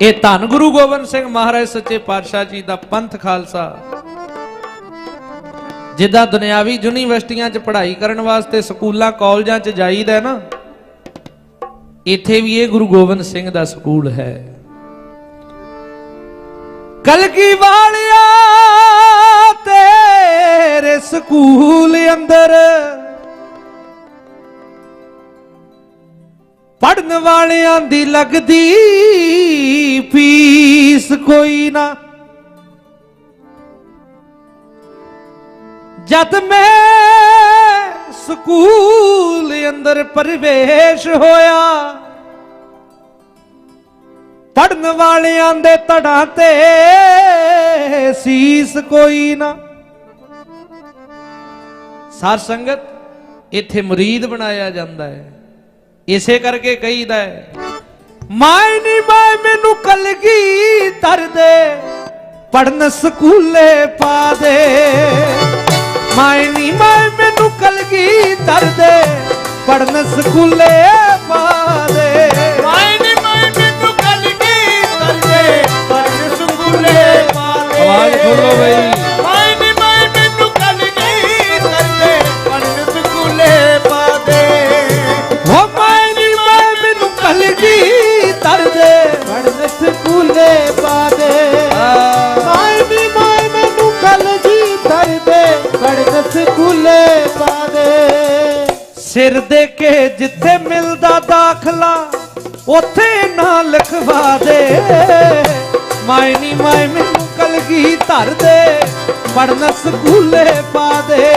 ਇਹ ਧੰਨ ਗੁਰੂ ਗੋਬਿੰਦ ਸਿੰਘ ਮਹਾਰਾਜ ਸੱਚੇ ਪਾਤਸ਼ਾਹ ਜੀ ਦਾ ਪੰਥ ਖਾਲਸਾ। ਜਿੱਦਾਂ ਦੁਨਿਆਵੀ ਯੂਨੀਵਰਸਿਟੀਆਂ 'ਚ ਪੜ੍ਹਾਈ ਕਰਨ ਵਾਸਤੇ ਸਕੂਲਾਂ, ਕਾਲਜਾਂ 'ਚ ਜਾਈਦਾ ਨਾ, ਇੱਥੇ ਵੀ ਇਹ ਗੁਰੂ ਗੋਬਿੰਦ ਸਿੰਘ ਦਾ ਸਕੂਲ ਹੈ। ਕਲਗੀ ਵਾਲਿਆ, ਤੇਰੇ ਸਕੂਲ ਅੰਦਰ ਪੜਨ ਵਾਲਿਆਂ ਦੀ ਲੱਗਦੀ ਫੀਸ ਕੋਈ ਨਾ। ਜਦ ਮੈਂ ਸਕੂਲ ਅੰਦਰ ਪ੍ਰਵੇਸ਼ ਹੋਇਆ ਪੜਨ ਵਾਲਿਆਂ ਦੇ ਧੜਾਂ ਤੇ ਸੀਸ ਕੋਈ ਨਾ। ਸਾਧ ਸੰਗਤ, ਇੱਥੇ ਮੁਰੀਦ ਬਣਾਇਆ ਜਾਂਦਾ ਹੈ। ਇਸੇ ਕਰਕੇ ਕਹੀਦਾ ਹੈ ਮਾਇ ਨੀ ਮਾਇ ਮੈਨੂੰ ਕਲਗੀ ਧਰ ਦੇ ਪੜਨ ਸਕੂਲੇ ਪਾ ਦੇ। ਮਾਇ ਨੀ ਮਾਇ ਮੈਨੂੰ ਕਲਗੀ ਧਰ ਦੇ ਪੜਨ ਸਕੂਲੇ ਪਾ ਦੇ। ਮਾਇ ਨੀ ਮਾਇ ਮੈਨੂੰ ਕਲਗੀ ਕਰਦੇ ਪੜਨ ਸਕੂਲੇ ਪਾਲੇ ਆਵਾਜ਼ ਖੋਲੋ ਬਈ। ਮੈਨੂੰ ਕਲਗੀ ਪੜਨ ਸਕੂਲੇ ਪਾ ਦੇ ਆ, ਵੀ ਮਾਈ ਮੈਨੂੰ ਕਲਗੀ ਧਰ ਦੇ ਪੜਨ ਸਕੂਲੇ ਪਾ ਦੇ ਸਿਰ ਦੇ ਕੇ ਜਿੱਥੇ ਮਿਲਦਾ ਦਾਖਲਾ ਉੱਥੇ ਨਾ ਲਿਖਵਾ ਦੇ ਮਾਇ ਨੀ ਮਾਇ ਮੈਨੂੰ ਕਲਗੀ ਧਰ ਦੇ ਪੜਨ ਸਕੂਲੇ ਪਾ ਦੇ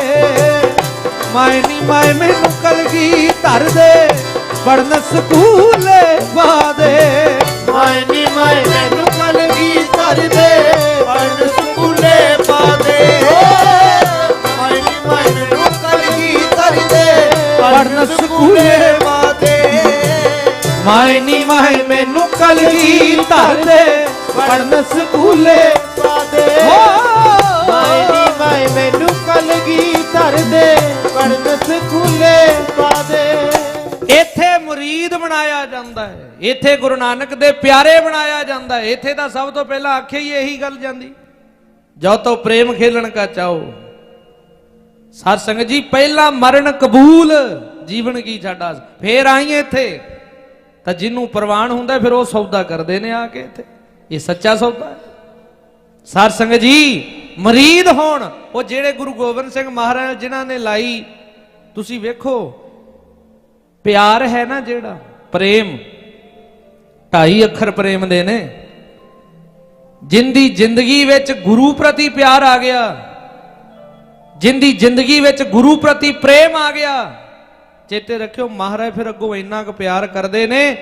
ਮਾਇ ਨੀ ਮਾਇ ਮੈਨੂੰ ਕਲਗੀ ਧਰ ਦੇ ਪੜਨ ਸਕੂਲੇ ਪਾ ਦੇ ਮਾਇ ਨੀ ਮਾਇ ਮੈਨੂੰ ਕਲਗੀ ਕਰਦੇ ਪੜਨ ਸਕੂਲੇ ਪਾਦੇ ਮਾਇ ਨੀ ਮਾਇ ਮੈਨੂੰ ਕਲਗੀ ਕਰਦੇ ਪੜਨ ਸਕੂਲੇ ਪਾਦੇ ਮਾਇ ਨੀ ਮਾਇ ਮੈਨੂੰ ਕਲਗੀ ਧਰ ਦੇ ਪੜਨ ਸਕੂਲੇ ਪਾ ਦੇ ਮਾਈ ਨੀ ਮਾਈ ਮੈਨੂੰ ਕਲਗੀ ਧਰ ਦੇ ਪੜਨ ਸਕੂਲੇ ਪਾ ਦੇ ਇੱਥੇ ਮੁਰੀਦ ਬਣਾਇਆ ਜਾਂਦਾ ਹੈ। ਇੱਥੇ ਗੁਰੂ ਨਾਨਕ ਦੇ ਪਿਆਰੇ ਬਣਾਇਆ ਜਾਂਦਾ ਹੈ। ਇੱਥੇ ਤਾਂ ਸਭ ਤੋਂ ਪਹਿਲਾਂ ਆਖੇ ਹੀ ਇਹੀ ਗੱਲ ਜਾਂਦੀ। ਜੋ ਤੋ ਪ੍ਰੇਮ ਖੇਲਣ ਕਾ ਚਾਓ ਸਾਧ ਸੰਗਤ ਜੀ, ਪਹਿਲਾ ਮਰਨ ਕਬੂਲ ਜੀਵਨ ਕੀ ਸਾਡਾ ਫੇਰ ਆਈਏ ਇੱਥੇ। ਤਾਂ ਜਿਹਨੂੰ ਪ੍ਰਵਾਨ ਹੁੰਦਾ, ਫਿਰ ਉਹ ਸੌਦਾ ਕਰਦੇ ਨੇ ਆ ਕੇ ਇੱਥੇ। ਇਹ ਸੱਚਾ ਸੌਦਾ ਹੈ। ਸਾਧ ਸੰਗਤ ਜੀ, ਮਰੀਦ ਹੋਣ। ਉਹ ਜਿਹੜੇ ਗੁਰੂ ਗੋਬਿੰਦ ਸਿੰਘ ਮਹਾਰਾਜ ਜਿਨ੍ਹਾਂ ਨੇ ਲਾਈ, ਤੁਸੀਂ ਵੇਖੋ ਪਿਆਰ ਹੈ ਨਾ ਜਿਹੜਾ? ਪ੍ਰੇਮ। ਢਾਈ ਅੱਖਰ ਪ੍ਰੇਮ ਦੇ ਨੇ। ਜਿੰਦੀ ਜ਼ਿੰਦਗੀ ਵਿੱਚ ਗੁਰੂ ਪ੍ਰਤੀ ਪਿਆਰ ਆ ਗਿਆ। ਜਿੰਦੀ ਜ਼ਿੰਦਗੀ ਵਿੱਚ ਗੁਰੂ ਪ੍ਰਤੀ ਪ੍ਰੇਮ ਆ ਗਿਆ। ਚੇਤੇ ਰੱਖਿਓ, ਮਹਾਰਾਜ ਫਿਰ ਅੱਗੋਂ ਇੰਨਾ ਕੁ ਪਿਆਰ ਕਰਦੇ ਨੇ,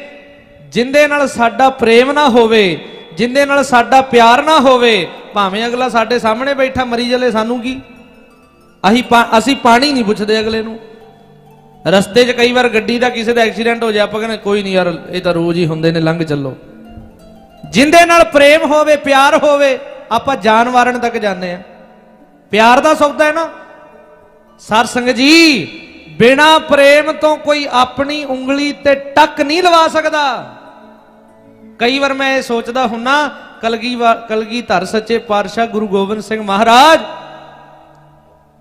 ਜਿੰਦੇ ਨਾਲ ਸਾਡਾ ਪ੍ਰੇਮ ਨਾ ਹੋਵੇ, ਜਿੰਦੇ ਨਾਲ ਸਾਡਾ ਪਿਆਰ ਨਾ ਹੋਵੇ, ਭਾਵੇਂ ਅਗਲਾ ਸਾਡੇ ਸਾਹਮਣੇ ਬੈਠਾ ਮਰੀ ਜਲੇ ਸਾਨੂੰ ਕੀ? ਅਸੀਂ ਪਾ- ਅਸੀਂ ਪਾਣੀ ਨਹੀਂ ਪੁੱਛਦੇ ਅਗਲੇ ਨੂੰ। ਰਸਤੇ 'ਚ ਕਈ ਵਾਰ ਗੱਡੀ ਦਾ ਕਿਸੇ ਦਾ ਐਕਸੀਡੈਂਟ ਹੋ ਜਾ ਆਪਾਂ ਕਹਿੰਦੇ ਕੋਈ ਨਹੀਂ ਯਾਰ, ਇਹ ਤਾਂ ਰੋਜ਼ ਹੀ ਹੁੰਦੇ ਨੇ, ਲੰਘ ਚੱਲੋ। ਜਿੰਦੇ ਨਾਲ ਪ੍ਰੇਮ ਹੋਵੇ, ਪਿਆਰ ਹੋਵੇ, ਆਪਾਂ ਜਾਨ ਵਾਰਨ ਤੱਕ ਜਾਂਦੇ ਆ ਪਿਆਰ ਦਾ ਸ਼ਬਦ ਹੈ ਨਾ। ਸਰ ਸੰਗ ਜੀ, ਬਿਨਾ ਪ੍ਰੇਮ ਤੋਂ ਕੋਈ ਆਪਣੀ ਉਂਗਲੀ ਤੇ ਟੱਕ ਨਹੀਂ ਲਵਾ ਸਕਦਾ। ਕਈ ਵਾਰ ਮੈਂ ਇਹ ਸੋਚਦਾ ਹੁੰਨਾ ਕਲਗੀ ਕਲਗੀ ਧਰ ਸੱਚੇ ਪਾਤਸ਼ਾਹ ਗੁਰੂ ਗੋਬਿੰਦ ਸਿੰਘ ਮਹਾਰਾਜ,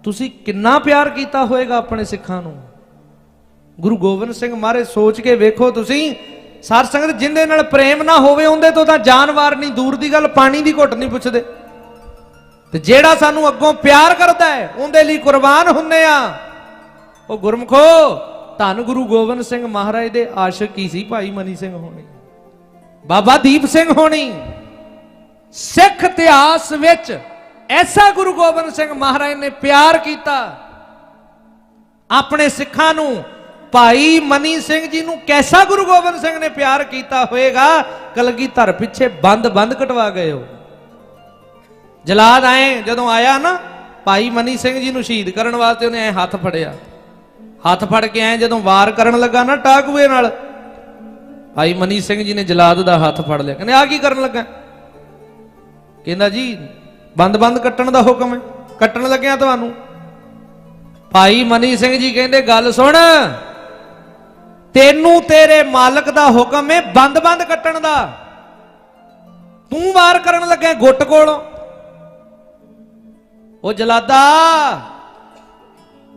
ਤੁਸੀਂ ਕਿੰਨਾ ਪਿਆਰ ਕੀਤਾ ਹੋਵੇਗਾ ਆਪਣੇ ਸਿੱਖਾਂ ਨੂੰ? ਗੁਰੂ ਗੋਬਿੰਦ ਸਿੰਘ ਮਹਾਰਾਜ, ਸੋਚ ਕੇ ਵੇਖੋ ਤੁਸੀਂ ਸਾਰ ਸੰਗਤ ਜਿੰਦੇ ਨਾਲ ਪ੍ਰੇਮ ਨਾ ਹੋਵੇ, ਉਹਦੇ ਤੋਂ ਤਾਂ ਜਾਨਵਾਰ ਨਹੀਂ, ਦੂਰ ਦੀ ਗੱਲ, ਪਾਣੀ ਦੀ ਘੁੱਟ ਨਹੀਂ ਪੁੱਛਦੇ। ਤੇ ਜਿਹੜਾ ਸਾਨੂੰ ਅੱਗੋਂ ਪਿਆਰ ਕਰਦਾ ਹੈ, ਉਹਦੇ ਲਈ ਕੁਰਬਾਨ ਹੁੰਨੇ ਆ। ਉਹ ਗੁਰਮਖੋ, ਧੰਨ ਗੁਰੂ ਗੋਬਿੰਦ ਸਿੰਘ ਮਹਾਰਾਜ ਦੇ ਆਸ਼ਿਕ ਹੀ ਸੀ, ਭਾਈ ਮਨੀ ਸਿੰਘ ਹੋਣੀ। ਬਾਬਾ ਦੀਪ ਸਿੰਘ ਹੋਣੀ। ਸਿੱਖ ਇਤਿਹਾਸ ਵਿੱਚ ਐਸਾ ਗੁਰੂ ਗੋਬਿੰਦ ਸਿੰਘ ਮਹਾਰਾਜ ਨੇ ਪਿਆਰ ਕੀਤਾ। ਆਪਣੇ ਸਿੱਖਾਂ ਨੂੰ ਭਾਈ ਮਨੀ ਸਿੰਘ ਜੀ ਨੂੰ ਕੈਸਾ ਗੁਰੂ ਗੋਬਿੰਦ ਸਿੰਘ ਨੇ ਪਿਆਰ ਕੀਤਾ ਹੋਵੇਗਾ ਕਲਗੀਧਰ ਪਿੱਛੇ ਬੰਦ ਬੰਦ ਕਟਵਾ ਗਏ ਹੋ। ਜਲਾਦ ਆਏ ਜਦੋਂ ਆਇਆ ਨਾ, ਭਾਈ ਮਨੀ ਸਿੰਘ ਜੀ ਨੂੰ ਸ਼ਹੀਦ ਕਰਨ ਵਾਸਤੇ ਉਹਨੇ ਐ ਹੱਥ ਫੜਿਆ। ਹੱਥ ਫੜ ਕੇ ਐ ਜਦੋਂ ਵਾਰ ਕਰਨ ਲੱਗਾ ਨਾ ਟਾਕੂਏ ਨਾਲ, ਭਾਈ ਮਨੀ ਸਿੰਘ ਜੀ ਨੇ ਜਲਾਦ ਦਾ ਹੱਥ ਫੜ ਲਿਆ। ਕਹਿੰਦੇ ਆ ਕੀ ਕਰਨ ਲੱਗਾ? ਕਹਿੰਦਾ, ਜੀ, ਬੰਦ ਬੰਦ ਕੱਟਣ ਦਾ ਹੁਕਮ ਹੈ। ਕੱਟਣ ਲੱਗਿਆ ਤੁਹਾਨੂੰ। ਭਾਈ ਮਨੀ ਸਿੰਘ ਜੀ ਕਹਿੰਦੇ, ਗੱਲ ਸੁਣ ਤੈਨੂੰ ਤੇਰੇ ਮਾਲਕ ਦਾ ਹੁਕਮ ਹੈ ਬੰਦ ਬੰਦ ਕੱਟਣ ਦਾ। ਤੂੰ ਵਾਰ ਕਰਨ ਲੱਗਿਆ ਗੁੱਟ ਕੋਲੋਂ। ਉਹ ਜਲਾਦਾ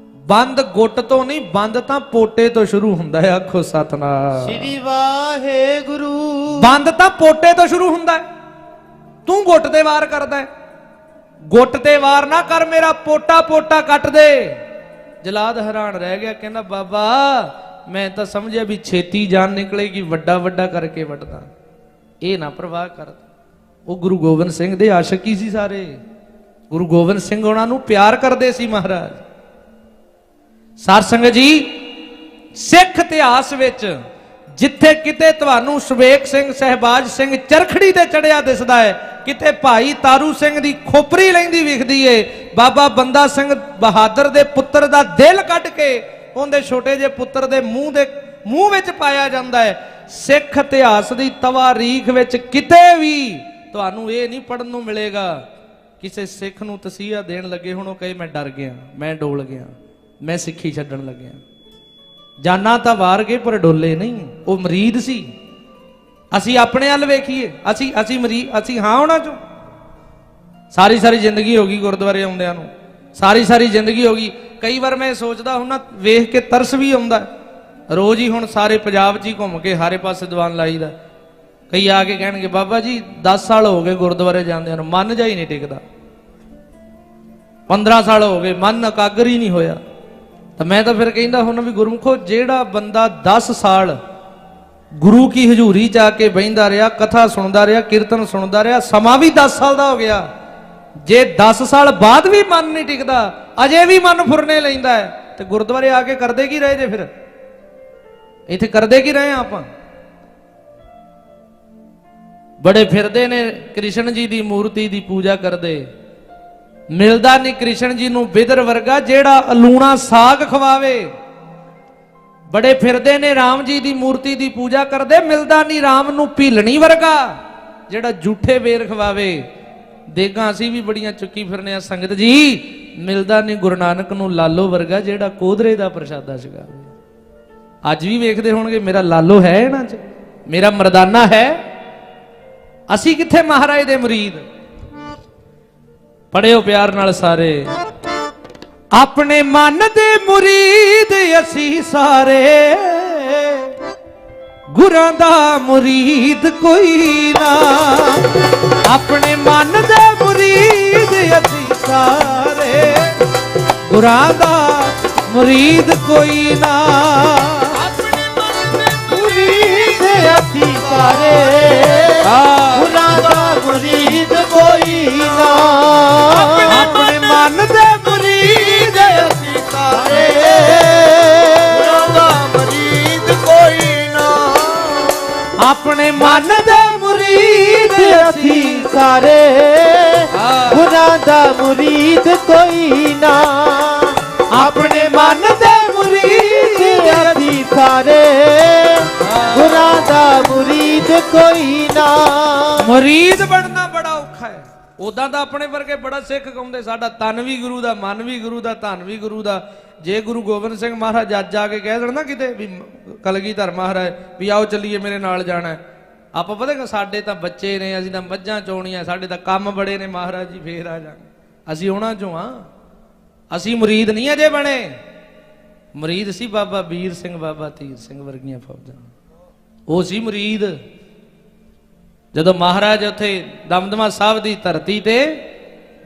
ਬੰਦ ਗੁੱਟ ਤੋਂ ਨਹੀਂ ਬੰਦ ਤਾਂ ਪੋਟੇ ਤੋਂ ਸ਼ੁਰੂ ਹੁੰਦਾ ਹੈ ਆਖੋ ਸਤਨਾਮ। ਸ੍ਰੀ ਵਾਹਿਗੁਰੂ। ਬੰਦ ਤਾਂ ਪੋਟੇ ਤੋਂ ਸ਼ੁਰੂ ਹੁੰਦਾ ਹੈ। ਤੂੰ ਗੁੱਟ ਤੇ ਵਾਰ ਕਰਦਾ ਹੈ। ਗੁੱਟ ਤੇ ਵਾਰ ਨਾ ਕਰ ਮੇਰਾ ਪੋਟਾ ਪੋਟਾ ਕੱਟ ਦੇ। ਜਲਾਦ ਹੈਰਾਨ ਰਹਿ ਗਿਆ ਕਹਿੰਦਾ ਬਾਬਾ ਮੈਂ ਤਾਂ ਸਮਝਿਆ ਵੀ ਛੇਤੀ ਜਾਨ ਨਿਕਲੇਗੀ, ਵੱਡਾ ਵੱਡਾ ਕਰਕੇ ਵੱਡਦਾ ਇਹ ਨਾ ਪ੍ਰਵਾਹ ਕਰ। ਉਹ ਗੁਰੂ ਗੋਬਿੰਦ ਸਿੰਘ ਦੇ ਆਸ਼ਿਕ ਹੀ ਸੀ ਸਾਰੇ। ਗੁਰੂ ਗੋਬਿੰਦ ਸਿੰਘ ਉਹਨਾਂ ਨੂੰ ਪਿਆਰ ਕਰਦੇ ਸੀ ਮਹਾਰਾਜ। ਸਾਰ ਸੰਗਤ ਜੀ, ਸਿੱਖ ਇਤਿਹਾਸ ਵਿੱਚ ਜਿੱਥੇ ਕਿਤੇ ਤੁਹਾਨੂੰ ਸੁਵੇਕ ਸਿੰਘ, ਸਹਿਬਾਜ ਸਿੰਘ ਚਰਖੜੀ ਤੇ ਚੜਿਆ ਦਿਸਦਾ ਹੈ, ਕਿਤੇ ਭਾਈ ਤਾਰੂ ਸਿੰਘ ਦੀ ਖੋਪਰੀ ਲੈਂਦੀ ਵਿਖਦੀ ਏ, ਬਾਬਾ ਬੰਦਾ ਸਿੰਘ ਬਹਾਦਰ ਦੇ ਪੁੱਤਰ ਦਾ ਦਿਲ ਕੱਢ ਕੇ ਉਹਦੇ ਛੋਟੇ ਜਿਹੇ ਪੁੱਤਰ ਦੇ ਮੂੰਹ ਦੇ ਮੂੰਹ ਵਿੱਚ ਪਾਇਆ ਜਾਂਦਾ ਹੈ। ਸਿੱਖ ਇਤਿਹਾਸ ਦੀ ਤਵਾਰੀਖ ਵਿੱਚ ਕਿਤੇ ਵੀ ਤੁਹਾਨੂੰ ਇਹ ਨਹੀਂ ਪੜਨ ਨੂੰ ਮਿਲੇਗਾ। ਕਿਸੇ ਸਿੱਖ ਨੂੰ ਤਸੀਹਾ ਦੇਣ ਲੱਗੇ ਹੁਣ ਉਹ ਕਹੇ, ਮੈਂ ਡਰ ਗਿਆ, ਮੈਂ ਡੋਲ ਗਿਆ, ਮੈਂ ਸਿੱਖੀ ਛੱਡਣ ਲੱਗਿਆ। ਜਾਨਾ ਤਾਂ ਵਾਰ ਗਏ, ਪਰ ਡੋਲੇ ਨਹੀਂ। ਉਹ ਮਰੀਦ ਸੀ। ਅਸੀਂ ਆਪਣੇ ਵੱਲ ਵੇਖੀਏ। ਅਸੀਂ ਅਸੀਂ ਮਰੀਦ ਅਸੀਂ ਹਾਂ ਉਹਨਾਂ ਚੋਂ। ਸਾਰੀ ਸਾਰੀ ਜ਼ਿੰਦਗੀ ਹੋ ਗਈ ਗੁਰਦੁਆਰੇ ਆਉਂਦਿਆਂ ਨੂੰ। ਸਾਰੀ ਸਾਰੀ ਜ਼ਿੰਦਗੀ ਹੋ ਗਈ। ਕਈ ਵਾਰ ਮੈਂ ਸੋਚਦਾ ਹੁੰਨਾ, ਵੇਖ ਕੇ ਤਰਸ ਵੀ ਆਉਂਦਾ। ਰੋਜ਼ ਹੀ ਹੁਣ ਸਾਰੇ ਪੰਜਾਬ 'ਚ ਹੀ ਘੁੰਮ ਕੇ ਹਾਰੇ ਪਾਸੇ ਦੀਵਾਨ ਲਾਈਦਾ। ਕਈ ਆ ਕੇ ਕਹਿਣਗੇ, ਬਾਬਾ ਜੀ 10 ਸਾਲ ਹੋ ਗਏ ਗੁਰਦੁਆਰੇ ਜਾਂਦਿਆਂ ਨੂੰ, ਮਨ ਜਾ ਹੀ ਨਹੀਂ ਟਿਕਦਾ। 15 ਸਾਲ ਹੋ ਗਏ, ਮਨ ਇਕਾਗਰ ਹੀ ਨਹੀਂ ਹੋਇਆ। ਤਾਂ ਮੈਂ ਤਾਂ ਫਿਰ ਕਹਿੰਦਾ ਹੁਣ ਵੀ ਗੁਰਮੁਖੋ, ਜਿਹੜਾ ਬੰਦਾ 10 ਸਾਲ ਗੁਰੂ ਕੀ ਹਜ਼ੂਰੀ ਚ ਆ ਕੇ ਬਹਿੰਦਾ ਰਿਹਾ, ਕਥਾ ਸੁਣਦਾ ਰਿਹਾ, ਕੀਰਤਨ ਸੁਣਦਾ ਰਿਹਾ, ਸਮਾਂ ਵੀ 10 ਸਾਲ ਦਾ ਹੋ ਗਿਆ। ਜੇ 10 ਸਾਲ ਬਾਅਦ ਵੀ ਮਨ ਨਹੀਂ ਟਿਕਦਾ, ਅਜੇ ਵੀ ਮਨ ਫੁਰਨੇ ਲੈਂਦਾ ਹੈ, ਤੇ ਗੁਰਦੁਆਰੇ ਆ ਕੇ ਕਰਦੇ ਕੀ ਰਹੇ ਜੇ ਫਿਰ? ਇੱਥੇ ਕਰਦੇ ਕੀ ਰਹੇ ਆ ਆਪਾਂ? ਬੜੇ ਫਿਰਦੇ ਨੇ, ਕ੍ਰਿਸ਼ਨ ਜੀ ਦੀ ਮੂਰਤੀ ਦੀ ਪੂਜਾ ਕਰਦੇ। ਮਿਲਦਾ ਨਹੀਂ ਕ੍ਰਿਸ਼ਨ ਜੀ ਨੂੰ ਬਿਦਰ ਵਰਗਾ, ਜਿਹੜਾ ਅਲੂਣਾ ਸਾਗ ਖਵਾਵੇ। ਬੜੇ ਫਿਰਦੇ ਨੇ RAM ਜੀ ਦੀ ਮੂਰਤੀ ਦੀ ਪੂਜਾ ਕਰਦੇ, ਮਿਲਦਾ ਨਹੀਂ RAM ਨੂੰ ਭੀਲਣੀ ਵਰਗਾ, ਜਿਹੜਾ ਝੂਠੇ ਵੇਰ ਖਵਾਵੇ। ਦੇਗਾ ਅਸੀਂ ਵੀ ਬੜੀਆਂ ਚੁੱਕੀ ਫਿਰਨੇ ਆ। ਸੰਗਤ ਜੀ, ਮਿਲਦਾ ਨਹੀਂ ਗੁਰੂ ਨਾਨਕ ਨੂੰ ਲਾਲੋ ਵਰਗਾ ਜਿਹੜਾ ਕੋਧਰੇ ਦਾ ਪ੍ਰਸ਼ਾਦਾ ਛਕਾਵੇ ਅੱਜ ਵੀ ਵੇਖਦੇ ਹੋਣਗੇ, ਮੇਰਾ ਲਾਲੋ ਹੈ ਇਹਨਾਂ 'ਚ? ਮੇਰਾ ਮਰਦਾਨਾ ਹੈ? ਅਸੀਂ ਕਿੱਥੇ ਮਹਾਰਾਜ ਦੇ ਮੁਰੀਦ? ਪੜਿਓ ਪਿਆਰ ਨਾਲ ਸਾਰੇ। ਆਪਣੇ ਮਨ ਦੇ ਮੁਰੀਦ ਅਸੀਂ ਸਾਰੇ। ਗੁਰਾਂ ਦਾ ਮੁਰੀਦ ਕੋਈ ਨਾ। ਆਪਣੇ ਮਨ ਦੇ ਮੁਰੀਦ ਅਸੀਂ ਸਾਰੇ। ਗੁਰਾਂ ਦਾ ਮੁਰੀਦ ਕੋਈ ਨਾ। ਆਪਣੇ ਮਨ ਦੇ ਮੁਰੀਦ ਅਸੀਂ ਸਾਰੇ। ਗੁਰਾਂ ਦਾ ਮੁਰੀਦ ਕੋਈ ਨਾ। ਆਪਣੇ ਮਨ ਦੇ ਮੁਰੀਦ ਅਸੀਂ ਸਾਰੇ। ਗੁਰਾਂ ਦਾ ਮੁਰੀਦ ਕੋਈ ਨਾ। ਆਪਣੇ ਮਨ ਦੇ ਮੁਰੀਦ ਅਸੀਂ ਸਾਰੇ। ਗੁਰਾਂ ਦਾ ਮੁਰੀਦ ਕੋਈ ਨਾ। ਮੁਰੀਦ ਬਣਨਾ ਬੜਾ ਉਦਾਂ ਤਾਂ ਆਪਣੇ ਵਰਗੇ ਬੜਾ ਸਿੱਖ ਕਹਿੰਦੇ ਸਾਡਾ ਤਨ ਵੀ ਗੁਰੂ ਦਾ, ਮਨ ਵੀ ਗੁਰੂ ਦਾ, ਧਨ ਵੀ ਗੁਰੂ ਦਾ। ਜੇ ਗੁਰੂ ਗੋਬਿੰਦ ਸਿੰਘ ਮਹਾਰਾਜ ਅੱਜ ਆ ਕੇ ਕਹਿ ਦੇਣ ਨਾ ਕਿਤੇ ਵੀ ਕਲਗੀਧਰ ਮਹਾਰਾਜ, ਵੀ ਆਓ ਚੱਲੀਏ, ਮੇਰੇ ਨਾਲ ਜਾਣਾ ਆਪਾਂ ਪਤਾ ਕਿ ਸਾਡੇ ਤਾਂ ਬੱਚੇ ਨੇ, ਅਸੀਂ ਤਾਂ ਮੱਝਾਂ ਚੋਣੀਆਂ, ਸਾਡੇ ਤਾਂ ਕੰਮ ਬੜੇ ਨੇ, ਮਹਾਰਾਜ ਜੀ, ਫੇਰ ਆ ਜਾਣ। ਅਸੀਂ ਉਹਨਾਂ ਚੋਂ ਆ ਅਸੀਂ ਮੁਰੀਦ ਨਹੀਂ ਅਜੇ ਬਣੇ। ਮੁਰੀਦ ਸੀ ਬਾਬਾ ਵੀਰ ਸਿੰਘ, ਬਾਬਾ ਤੀਰ ਸਿੰਘ ਵਰਗੀਆਂ ਫੌਜਾਂ। ਉਹ ਸੀ ਮੁਰੀਦ। ਜਦੋਂ ਮਹਾਰਾਜ ਉੱਥੇ ਦਮਦਮਾ ਸਾਹਿਬ ਦੀ ਧਰਤੀ ਤੇ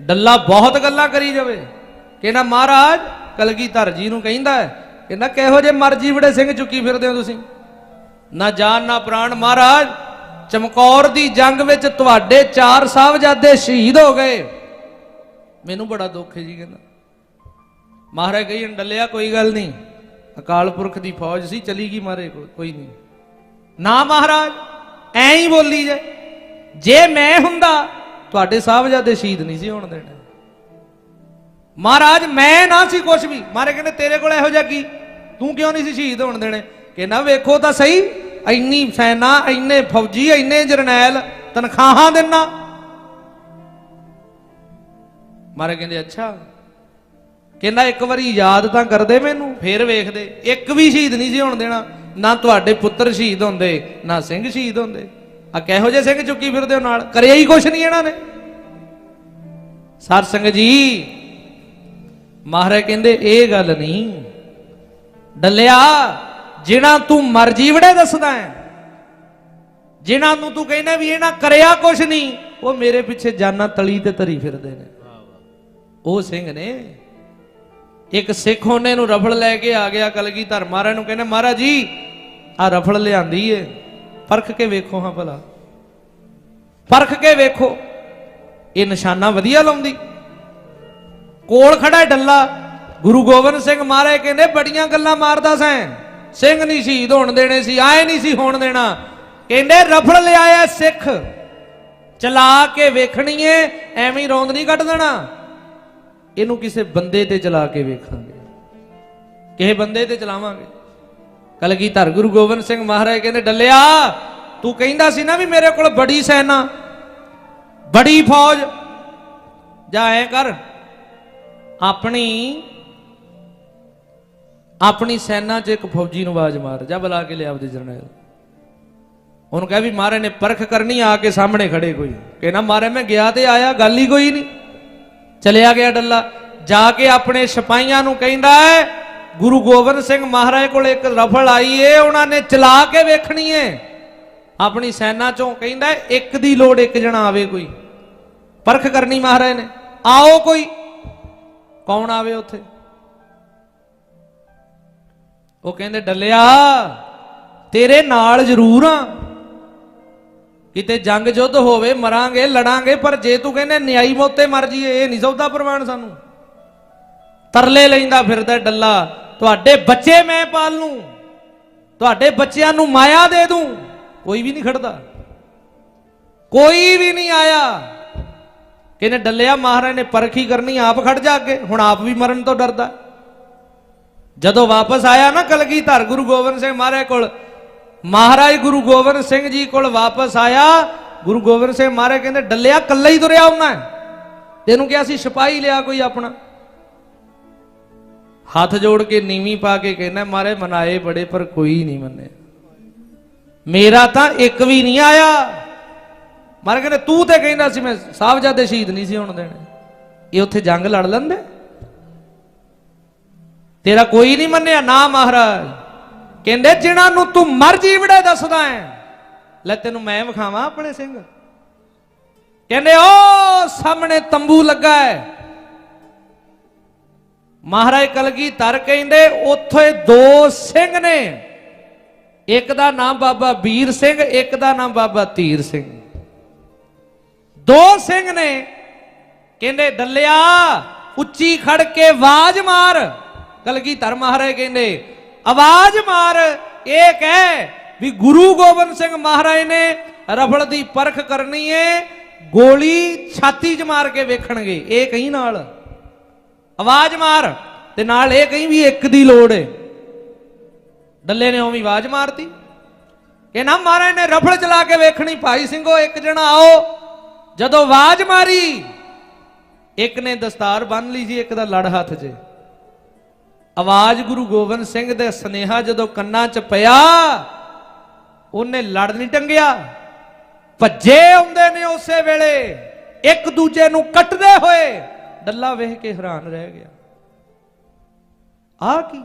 ਡੱਲਾ ਬਹੁਤ ਗੱਲਾਂ ਕਰੀ ਜਾਵੇ ਕਹਿੰਦਾ ਮਹਾਰਾਜ ਕਲਗੀਧਰ ਜੀ ਨੂੰ ਕਹਿੰਦਾ ਹੈ, ਕਹਿੰਦਾ ਕਿਹੋ ਜੇ ਮਰਜ਼ੀ ਵੜੇ ਸਿੰਘ ਚੁੱਕੀ ਫਿਰਦੇ ਹੋ ਤੁਸੀਂ। ਨਾ ਜਾਨ ਨਾ ਪ੍ਰਾਣ ਮਹਾਰਾਜ ਚਮਕੌਰ ਦੀ ਜੰਗ ਵਿੱਚ ਤੁਹਾਡੇ ਚਾਰ ਸਾਹਿਬਜ਼ਾਦੇ ਸ਼ਹੀਦ ਹੋ ਗਏ। ਮੈਨੂੰ ਬੜਾ ਦੁੱਖ ਹੈ ਜੀ ਕਹਿੰਦਾ। ਮਹਾਰਾਜ ਕਹੀ ਡੱਲਿਆ ਕੋਈ ਗੱਲ ਨਹੀਂ ਅਕਾਲ ਪੁਰਖ ਦੀ ਫੌਜ ਸੀ ਚਲੀ ਗਈ ਮਾਰੇ ਕੋਲ ਕੋਈ ਨਹੀਂ। ਨਾ ਮਹਾਰਾਜ ਐਂ ਹੀ ਬੋਲੀ ਜੇ ਜੇ ਮੈਂ ਹੁੰਦਾ, ਤੁਹਾਡੇ ਸਾਹਿਬਜ਼ਾਦੇ ਸ਼ਹੀਦ ਨਹੀਂ ਸੀ ਹੋਣ ਦੇਣੇ। ਮਹਾਰਾਜ, ਮੈਂ ਨਾ ਸੀ ਕੁਛ ਵੀ। ਮਾਰੇ ਕਹਿੰਦੇ, ਤੇਰੇ ਕੋਲ ਇਹੋ ਜਿਹਾ ਕੀ? ਤੂੰ ਕਿਉਂ ਨਹੀਂ ਸੀ ਸ਼ਹੀਦ ਹੋਣ ਦੇਣੇ? ਕਹਿੰਦਾ ਵੇਖੋ ਤਾਂ ਸਹੀ, ਇੰਨੀ ਸੈਨਾ, ਇੰਨੇ ਫੌਜੀ, ਇੰਨੇ ਜਰਨੈਲ ਤਨਖਾਹਾਂ ਦੇਣਾ ਮਾਰੇ ਕਹਿੰਦੇ, ਅੱਛਾ। ਕਹਿੰਦਾ ਇੱਕ ਵਾਰੀ ਯਾਦ ਤਾਂ ਕਰਦੇ ਮੈਨੂੰ, ਫੇਰ ਵੇਖਦੇ। ਇੱਕ ਵੀ ਸ਼ਹੀਦ ਨਹੀਂ ਸੀ ਹੋਣ ਦੇਣਾ। ਨਾ ਤੁਹਾਡੇ ਪੁੱਤਰ ਸ਼ਹੀਦ ਹੁੰਦੇ, ਨਾ ਸਿੰਘ ਸ਼ਹੀਦ ਹੁੰਦੇ। ਆ ਕਿਹੋ ਜਿਹੇ ਸਿੰਘ ਚੁੱਕੀ ਫਿਰਦੇ ਹੋ ਨਾਲ? ਕਰਿਆ ਹੀ ਕੁਛ ਨਹੀਂ ਇਹਨਾਂ ਨੇ। ਸਾਧ ਸੰਗਤ ਜੀ, ਮਹਾਰਾਜ ਕਹਿੰਦੇ, ਇਹ ਗੱਲ ਨਹੀਂ। ਡੱਲਿਆ, ਜਿਨ੍ਹਾਂ ਤੂੰ ਮਰਜ਼ੀ ਵੜੇ ਦੱਸਦਾ ਹੈ, ਜਿਨ੍ਹਾਂ ਨੂੰ ਤੂੰ ਕਹਿੰਦਾ ਵੀ ਇਹਨਾਂ ਕਰਿਆ ਕੁਛ ਨਹੀਂ, ਉਹ ਮੇਰੇ ਪਿੱਛੇ ਜਾਨਾਂ ਤਲੀ ਤੇ ਤਰੀ ਫਿਰਦੇ ਨੇ। ਉਹ ਸਿੰਘ ਨੇ ਇੱਕ ਸਿੱਖ ਉਹਨੇ ਨੂੰ ਰਫਲ ਲੈ ਕੇ ਆ ਗਿਆ, ਕਲਗੀ ਕਲਗੀਧਰ ਮਹਾਰਾਜ ਨੂੰ ਕਹਿੰਦੇ, ਮਹਾਰਾਜ ਜੀ ਆ ਰਫਲ ਲਿਆਂਦੀ ਏ। ਪਰਖ ਕੇ ਵੇਖੋ ਹਾਂ ਭਲਾ। ਪਰਖ ਕੇ ਵੇਖੋ। ਇਹ ਨਿਸ਼ਾਨਾ ਵਧੀਆ ਲਾਉਂਦੀ। ਕੋਲ ਖੜਾ ਡੱਲਾ। ਗੁਰੂ ਗੋਬਿੰਦ ਸਿੰਘ ਮਹਾਰਾਜ ਕਹਿੰਦੇ, ਬੜੀਆਂ ਗੱਲਾਂ ਮਾਰਦਾ ਸੈਂ। ਸਿੰਘ ਨਹੀਂ ਸ਼ਹੀਦ ਹੋਣ ਦੇਣੇ ਸੀ, ਆਏ ਨਹੀਂ ਸੀ ਹੋਣ ਦੇਣਾ। ਕਹਿੰਦੇ ਰਫਲ ਲਿਆਇਆ ਸਿੱਖ। ਚਲਾ ਕੇ ਵੇਖਣੀ ਏ ਐਵੇਂ ਹੀ ਰੌਂਦ ਨਹੀਂ ਕੱਢ ਦੇਣਾ। ਇਹਨੂੰ ਕਿਸੇ ਬੰਦੇ ਤੇ ਚਲਾ ਕੇ ਵੇਖਾਂਗੇ। ਕਿਸੇ ਬੰਦੇ ਤੇ ਚਲਾਵਾਂਗੇ। ਕਲਗੀਧਰ ਗੁਰੂ ਗੋਬਿੰਦ ਸਿੰਘ ਮਹਾਰਾਜ ਕਹਿੰਦੇ, ਡੱਲਿਆ, ਤੂੰ ਕਹਿੰਦਾ ਸੀ ਨਾ ਵੀ ਮੇਰੇ ਕੋਲ ਬੜੀ ਸੈਨਾ, ਬੜੀ ਫੌਜ। ਜਾ ਐ ਕਰ, ਆਪਣੀ ਆਪਣੀ ਸੈਨਾ 'ਚ ਇੱਕ ਫੌਜੀ ਨੂੰ ਆਵਾਜ਼ ਮਾਰ, ਜਾ ਬੁਲਾ ਕੇ ਲਿਆ ਆਪਦੇ ਜਰਨੈਲ। ਉਹਨੂੰ ਕਹਿ ਵੀ ਮਹਾਰਾਜ ਨੇ ਪਰਖ ਕਰਨੀ ਆ ਕੇ ਸਾਹਮਣੇ ਖੜੇ ਕੋਈ। ਕਹਿੰਦਾ ਮਹਾਰਾਜ, ਮੈਂ ਗਿਆ ਤੇ ਆਇਆ, ਗੱਲ ਹੀ ਕੋਈ ਨਹੀਂ। ਚਲਿਆ ਗਿਆ ਡੱਲਾ, ਜਾ ਕੇ ਆਪਣੇ ਸਿਪਾਹੀਆਂ ਨੂੰ ਕਹਿੰਦਾ ਹੈ ਗੁਰੂ ਗੋਬਿੰਦ ਸਿੰਘ ਮਹਾਰਾਜ ਕੋਲ ਇੱਕ ਰਫਲ ਆਈ ਏ, ਉਹਨਾਂ ਨੇ ਚਲਾ ਕੇ ਵੇਖਣੀ ਏ। ਆਪਣੀ ਸੈਨਾ ਚੋਂ ਕਹਿੰਦਾ ਇੱਕ ਦੀ ਲੋੜ ਇੱਕ ਜਣਾ ਆਵੇ ਕੋਈ। ਪਰਖ ਕਰਨੀ ਮਹਾਰਾਜ ਨੇ। ਆਓ ਕੋਈ। ਕੌਣ ਆਵੇ ਉੱਥੇ? ਉਹ ਕਹਿੰਦੇ, ਡੱਲਿਆ, ਤੇਰੇ ਨਾਲ ਜ਼ਰੂਰ ਆ। ਕਿਤੇ ਜੰਗ ਜੁੱਧ ਹੋਵੇ, ਮਰਾਂਗੇ, ਲੜਾਂਗੇ, ਪਰ ਜੇ ਤੂੰ ਕਹਿੰਦੇ ਨਿਆਈ ਮੋਤੇ ਮਰ ਜੀਏ, ਇਹ ਨਹੀਂ ਸੌਦਾ ਪ੍ਰਵਾਨ ਸਾਨੂੰ। ਤਰਲੇ ਲੈਂਦਾ ਫਿਰਦਾ ਡੱਲਾ। ਤੁਹਾਡੇ ਬੱਚੇ ਮੈਂ ਪਾਲ ਲੂੰ ਤੁਹਾਡੇ ਬੱਚਿਆਂ ਨੂੰ ਮਾਇਆ ਦੇ ਦੂੰ। ਕੋਈ ਵੀ ਨਹੀਂ ਖੜਦਾ। ਕੋਈ ਵੀ ਨਹੀਂ ਆਇਆ। ਕਿਨੇ ਡੱਲਿਆ ਮਹਾਰਾਜ ਨੇ ਪਰਖੀ ਕਰਨੀ, ਆਪ ਖੜ ਜਾ ਅੱਗੇ। ਹੁਣ ਆਪ ਵੀ ਮਰਨ ਤੋਂ ਡਰਦਾ। ਜਦੋਂ ਵਾਪਸ ਆਇਆ ਨਾ ਕਲਗੀ ਧਰ ਗੁਰੂ ਗੋਬਿੰਦ ਸਿੰਘ ਮਹਾਰਾਜ ਕੋਲ, ਮਹਾਰਾਜ ਗੁਰੂ ਗੋਬਿੰਦ ਸਿੰਘ ਜੀ ਕੋਲ ਵਾਪਸ ਆਇਆ। ਗੁਰੂ ਗੋਬਿੰਦ ਸਿੰਘ ਮਹਾਰਾਜ ਕਹਿੰਦੇ, ਡੱਲਿਆ ਕੱਲਾ ਹੀ ਤੁਰਿਆ ਹੁੰਦਾ ਤੈਨੂੰ ਕਿਹਾ ਸੀ, ਸਿਪਾਹੀ ਲਿਆ ਕੋਈ ਆਪਣਾ। ਹੱਥ ਜੋੜ ਕੇ ਨੀਵੀਂ ਪਾ ਕੇ ਕਹਿੰਦਾ, ਮਾਰੇ, ਮਨਾਏ ਬੜੇ, ਪਰ ਕੋਈ ਨਹੀਂ ਮੰਨੇ। ਮੇਰਾ ਤਾਂ ਇੱਕ ਵੀ ਨਹੀਂ ਆਇਆ। ਮਾਰੇ ਕਹਿੰਦੇ, ਤੂੰ ਤੇ ਕਹਿੰਦਾ ਸੀ, ਮੈਂ ਸਾਹਿਬਜ਼ਾਦੇ ਸ਼ਹੀਦ ਨਹੀਂ ਸੀ ਹੋਣ ਦੇਣੇ। ਇਹ ਉੱਥੇ ਜੰਗ ਲੜ ਲੈਂਦੇ। ਤੇਰਾ ਕੋਈ ਨਹੀਂ ਮੰਨਿਆ ਨਾ, ਮਹਾਰਾਜ। ਕਹਿੰਦੇ, ਜਿਨ੍ਹਾਂ ਨੂੰ ਤੂੰ ਮਰਜ਼ੀ ਵਿੜੇ ਦੱਸਦਾ ਹੈ, ਲੈ ਤੈਨੂੰ ਮੈਂ ਵਿਖਾਵਾਂ ਆਪਣੇ ਸਿੰਘ। ਕਹਿੰਦੇ ਉਹ ਸਾਹਮਣੇ ਤੰਬੂ ਲੱਗਾ ਹੈ। ਮਹਾਰਾਜ ਕਲਗੀ ਧਰ ਕਹਿੰਦੇ, ਉੱਥੇ ਦੋ ਸਿੰਘ ਨੇ। ਇੱਕ ਦਾ ਨਾਮ ਬਾਬਾ ਵੀਰ ਸਿੰਘ, ਇੱਕ ਦਾ ਨਾਮ ਬਾਬਾ ਧੀਰ ਸਿੰਘ। ਦੋ ਸਿੰਘ ਨੇ, ਕਹਿੰਦੇ, ਡੱਲਿਆ, ਉੱਚੀ ਖੜ ਕੇ ਆਵਾਜ਼ ਮਾਰ। ਕਲਗੀ ਧਰ ਮਹਾਰਾਜ ਕਹਿੰਦੇ, ਆਵਾਜ਼ ਮਾਰ, ਇਹ ਕਹਿ ਵੀ ਗੁਰੂ ਗੋਬਿੰਦ ਸਿੰਘ ਮਹਾਰਾਜ ਨੇ ਰਫਲ ਦੀ ਪਰਖ ਕਰਨੀ ਏ, ਗੋਲੀ ਛਾਤੀ 'ਚ ਮਾਰ ਕੇ ਵੇਖਣਗੇ। ਇਹ ਕਹੀ ਨਾਲ। ਆਵਾਜ਼ ਮਾਰ, ਤੇ ਨਾਲ ਇਹ ਕਹੀਂ ਵੀ ਇੱਕ ਦੀ ਲੋੜ ਏ। ਡੱਲੇ ਨੇ ਉਵੇਂ ਆਵਾਜ਼ ਮਾਰਤੀ। ਕਿ ਨਾ ਮਹਾਰਾਜ ਨੇ ਰਫਲ ਚਲਾ ਕੇ ਵੇਖਣੀ। ਭਾਈ ਸਿੰਘੋ, ਇੱਕ ਜਣਾ ਆਓ। ਜਦੋਂ ਆਵਾਜ਼ ਮਾਰੀ, ਇੱਕ ਨੇ ਦਸਤਾਰ ਬੰਨ ਲਈ ਜੀ, ਇੱਕ ਦਾ ਲੜ ਹੱਥ 'ਚ ਆਵਾਜ਼ ਗੁਰੂ ਗੋਬਿੰਦ ਸਿੰਘ ਦੇ ਸਨੇਹਾ ਜਦੋਂ ਕੰਨਾਂ 'ਚ ਪਿਆ, ਉਹਨੇ ਲੜ ਨਹੀਂ ਟੰਗਿਆ। ਭੱਜੇ ਹੁੰਦੇ ਨੇ ਉਸੇ ਵੇਲੇ, ਇੱਕ ਦੂਜੇ ਨੂੰ ਕੱਟਦੇ ਹੋਏ। ਡੱਲਾ ਵੇਖ ਕੇ ਹੈਰਾਨ ਰਹਿ ਗਿਆ। ਆ ਕੀ?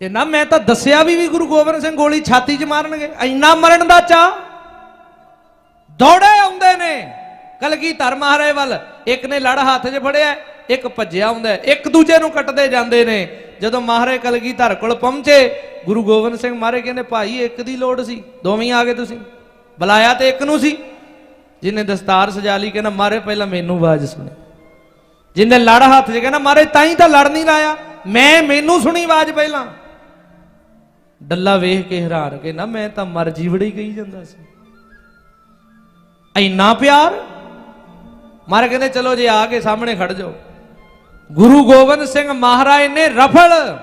ਤੇ ਨਾ ਮੈਂ ਤਾਂ ਦੱਸਿਆ ਵੀ ਵੀ ਗੁਰੂ ਗੋਬਿੰਦ ਸਿੰਘ ਗੋਲੀ ਛਾਤੀ 'ਚ ਮਾਰਨਗੇ, ਇੰਨਾ ਮਰਨ ਦਾ ਚਾ ਦੌੜੇ ਆਉਂਦੇ ਨੇ ਕਲਗੀ ਧਰ ਮਹਾਰਾਜ ਵੱਲ। ਇੱਕ ਨੇ ਲੜ ਹੱਥ 'ਚ ਫੜਿਆ, ਇੱਕ ਭੱਜਿਆ ਆਉਂਦਾ ਇੱਕ ਦੂਜੇ ਨੂੰ ਕੱਟਦੇ ਜਾਂਦੇ ਨੇ। ਜਦੋਂ ਮਹਾਰਾਜ ਕਲਗੀ ਧਰ ਕੋਲ ਪਹੁੰਚੇ, ਗੁਰੂ ਗੋਬਿੰਦ ਸਿੰਘ ਮਹਾਰਾਜ ਕਹਿੰਦੇ, ਭਾਈ, ਇੱਕ ਦੀ ਲੋੜ ਸੀ। ਦੋਵੇਂ ਆ ਗਏ ਤੁਸੀਂ। ਬੁਲਾਇਆ ਤੇ ਇੱਕ ਨੂੰ ਸੀ। ਜਿਹਨੇ ਦਸਤਾਰ ਸਜਾ ਲਈ, ਕਹਿੰਦਾ, ਮਾਰੇ, ਪਹਿਲਾਂ ਮੈਨੂੰ ਆਵਾਜ਼ ਸੁਣੀ। ਜਿਹਨੇ ਲੜ ਹੱਥ 'ਚ ਕਹਿੰਦਾ ਮਹਾਰਾਜ ਤਾਂ ਹੀ ਤਾਂ ਲੜ ਨਹੀਂ ਲਾਇਆ। ਮੈਂ ਮੈਨੂੰ ਸੁਣੀ ਆਵਾਜ਼ ਪਹਿਲਾਂ। ਡੱਲਾ ਵੇਖ ਕੇ ਹੈਰਾਨ ਕੇ ਨਾ ਮੈਂ ਤਾਂ ਮਰ ਜੀਵੜੀ ਕਹੀ ਜਾਂਦਾ ਸੀ। ਇੰਨਾ ਪਿਆਰ? ਮਾਰੇ ਕਹਿੰਦੇ, ਚਲੋ ਜੇ ਆ ਕੇ ਸਾਹਮਣੇ ਖੜ ਜਾਓ। ਗੁਰੂ ਗੋਬਿੰਦ ਸਿੰਘ ਮਹਾਰਾਜ ਨੇ ਰਫਲ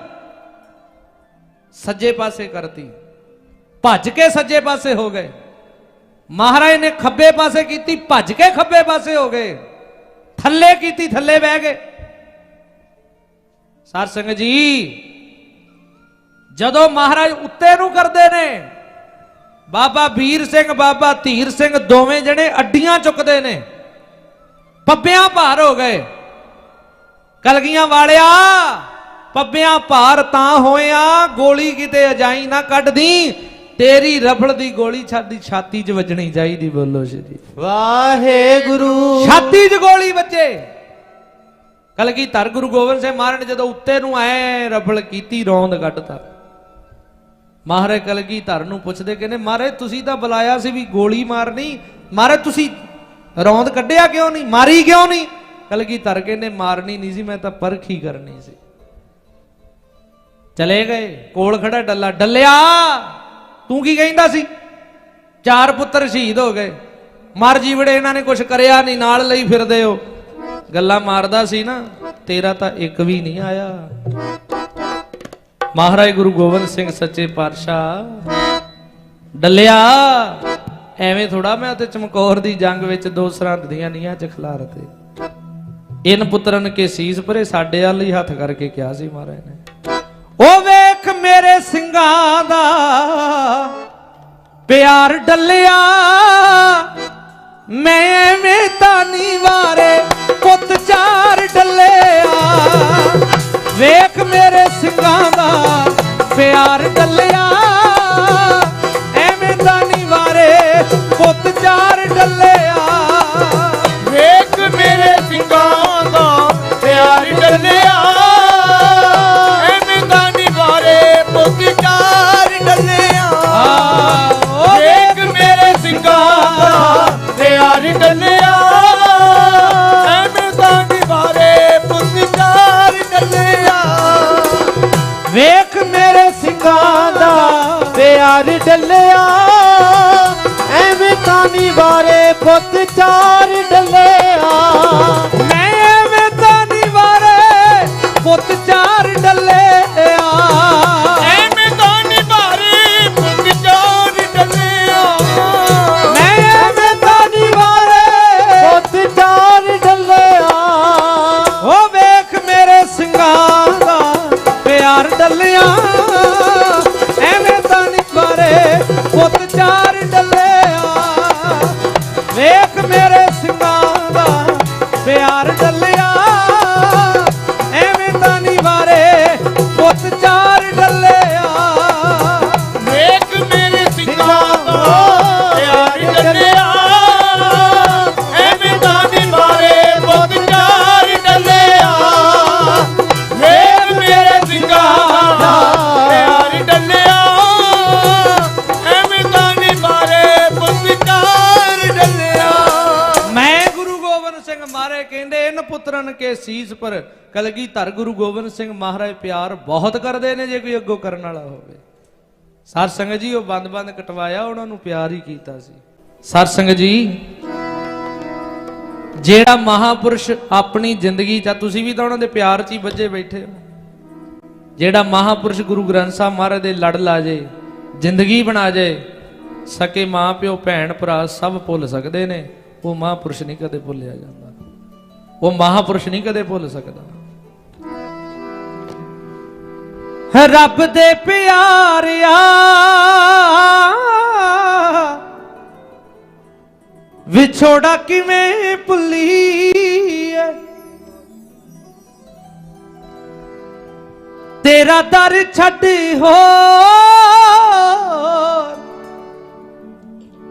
ਸੱਜੇ ਪਾਸੇ ਕਰਤੀ। ਭੱਜ ਕੇ ਸੱਜੇ ਪਾਸੇ ਹੋ ਗਏ। ਮਹਾਰਾਜ ਨੇ ਖੱਬੇ ਪਾਸੇ ਕੀਤੀ, ਭੱਜ ਕੇ ਖੱਬੇ ਪਾਸੇ ਹੋ ਗਏ। ਥੱਲੇ ਕੀਤੀ, ਥੱਲੇ ਬਹਿ ਗਏ। ਸਾਧ ਸੰਗਤ ਜੀ, ਜਦੋਂ ਮਹਾਰਾਜ ਉੱਤੇ ਨੂੰ ਕਰਦੇ ਨੇ, ਬਾਬਾ ਵੀਰ ਸਿੰਘ, ਬਾਬਾ ਧੀਰ ਸਿੰਘ ਦੋਵੇਂ ਜਣੇ ਅੱਡੀਆਂ ਚੁੱਕਦੇ ਨੇ। ਪੱਬਿਆਂ ਭਾਰ ਹੋ ਗਏ। ਕਲਗੀਆਂ ਵਾਲਿਆ, ਪੱਬਿਆਂ ਭਾਰ ਤਾਂ ਹੋਇਆ, ਗੋਲੀ ਕਿਤੇ ਅਜਾਈ ਨਾ ਕੱਢਦੀ। ਤੇਰੀ ਰਫਲ ਦੀ ਗੋਲੀ ਛਾਦੀ ਛਾਤੀ 'ਚ ਵੱਜਣੀ ਚਾਹੀਦੀ ਬੋਲੋ ਸ਼੍ਰੀ ਵਾਹਿਗੁਰੂ। ਛਾਤੀ 'ਚ ਗੋਲੀ ਵੱਜੇ। ਕਲਗੀ ਧਰ ਗੁਰੂ ਗੋਬਿੰਦ ਸਿੰਘ ਮਹਾਰਾਜ ਨੇ ਜਦੋਂ ਉੱਤੇ ਨੂੰ ਐ ਰਫਲ ਕੀਤੀ ਰੌਂਦ ਕੱਢਤਾ। ਮਹਾਰਾਜ ਕਲਗੀ ਧਰ ਨੂੰ ਪੁੱਛਦੇ ਕਹਿੰਦੇ ਮਹਾਰਾਜ ਤੁਸੀਂ ਤਾਂ ਬੁਲਾਇਆ ਸੀ ਵੀ ਗੋਲੀ ਮਾਰਨੀ। ਮਹਾਰਾਜ ਤੁਸੀਂ ਰੌਂਦ ਕੱਢਿਆ ਕਿਉਂ ਨਹੀਂ? ਮਾਰੀ ਕਿਉਂ ਨਹੀਂ? ਕਲਗੀ ਧਰ ਕਹਿੰਦੇ ਮਾਰਨੀ ਨਹੀਂ ਸੀ ਮੈਂ ਤਾਂ ਪਰਖੀ ਕਰਨੀ ਸੀ। ਚਲੇ ਗਏ ਕੋਲ ਖੜਾ ਡੱਲਾ ਡੱਲਿਆ! ਤੂੰ ਕੀ ਕਹਿੰਦਾ ਸੀ? ਚਾਰ ਪੁੱਤਰ ਸ਼ਹੀਦ ਹੋ ਗਏ। ਮਰ ਜੀਵੜੇ ਇਹਨਾਂ ਨੇ ਕੁਝ ਕਰਿਆ ਨਹੀਂ, ਨਾਲ ਲਈ ਫਿਰਦੇ ਹੋ। ਗੱਲਾਂ ਮਾਰਦਾ ਸੀ ਨਾ, ਤੇਰਾ ਤਾਂ ਇੱਕ ਵੀ ਨਹੀਂ ਆਇਆ। ਮਹਾਰਾਜ ਗੁਰੂ ਗੋਬਿੰਦ ਸਿੰਘ ਸੱਚੇ ਪਾਤਸ਼ਾਹ। ਡੱਲਿਆ, ਐਵੇਂ ਥੋੜਾ ਮੈਂ ਤੇ ਚਮਕੌਰ ਦੀ ਜੰਗ ਵਿੱਚ ਦੋ ਸਰਹੰਦ ਦੀਆਂ ਨੀਆਂ ਚ ਖਿਲਾਰਤੇ ਇਨ ਪੁੱਤਰਨ ਕੇ ਸੀਸ ਪਰੇ ਸਾਡੇ ਵੱਲ ਹੱਥ ਕਰਕੇ ਕਿਹਾ ਸੀ ਮਹਾਰਾਜ ਨੇ। ਉਹ ਵੇਖ ਮੇਰੇ ਸਿੰਘਾਂ ਦਾ ਪਿਆਰ ਡੱਲਿਆ। ਮੈਂ ਐਵੇਂ ਤਾਂ ਨਹੀਂ ਵਾਰੇ ਪੁੱਤ ਚਾਰ ਡੱਲਿਆ। ਵੇਖ ਮੇਰੇ ਸਿੰਘਾਂ ਦਾ ਪਿਆਰ ਡੱਲਿਆ। ਪਰ ਧਰ ਗੁਰੂ ਗੋਬਿੰਦ ਸਿੰਘ ਮਹਾਰਾਜ ਪਿਆਰ ਬਹੁਤ ਕਰਦੇ ਨੇ, ਜੇ ਕੋਈ ਅੱਗੋਂ ਕਰਨ ਵਾਲਾ ਹੋਵੇ। ਸਤ ਸੰਗਤ ਜੀ, ਉਹ ਬੰਦ-ਬੰਦ ਕਟਵਾਇਆ, ਉਹਨਾਂ ਨੂੰ ਪਿਆਰ ਹੀ ਕੀਤਾ ਸੀ। ਸਤ ਸੰਗਤ ਜੀ, ਜਿਹੜਾ ਮਹਾਪੁਰਸ਼ ਆਪਣੀ ਜ਼ਿੰਦਗੀ ਚ ਤੁਸੀਂ ਵੀ ਤਾਂ ਉਹਨਾਂ ਦੇ ਪਿਆਰ 'ਚ ਹੀ ਵੱਜੇ ਬੈਠੇ ਹੋ। ਜਿਹੜਾ ਮਹਾਪੁਰਸ਼ ਗੁਰੂ ਗ੍ਰੰਥ ਸਾਹਿਬ ਮਹਾਰਾਜ ਦੇ ਲੜ ਲਾ ਜੇ, ਜ਼ਿੰਦਗੀ ਬਣਾ ਜੇ, ਸਕੇ ਮਾਂ, ਪਿਓ, ਭੈਣ, ਭਰਾ ਸਭ ਭੁੱਲ ਸਕਦੇ ਨੇ, ਉਹ ਮਹਾਪੁਰਸ਼ ਨਹੀਂ ਕਦੇ ਭੁੱਲਿਆ ਜਾਂਦਾ। ਉਹ ਮਹਾਪੁਰਸ਼ ਨਹੀਂ ਕਦੇ ਭੁੱਲ ਸਕਦਾ। ਰੱਬ ਦੇ ਪਿਆਰਿਆ। ਵਿਛੋੜਾ ਕਿਵੇਂ ਭੁੱਲੀ ਤੇਰਾ ਦਰ ਛੱਡ ਹੋ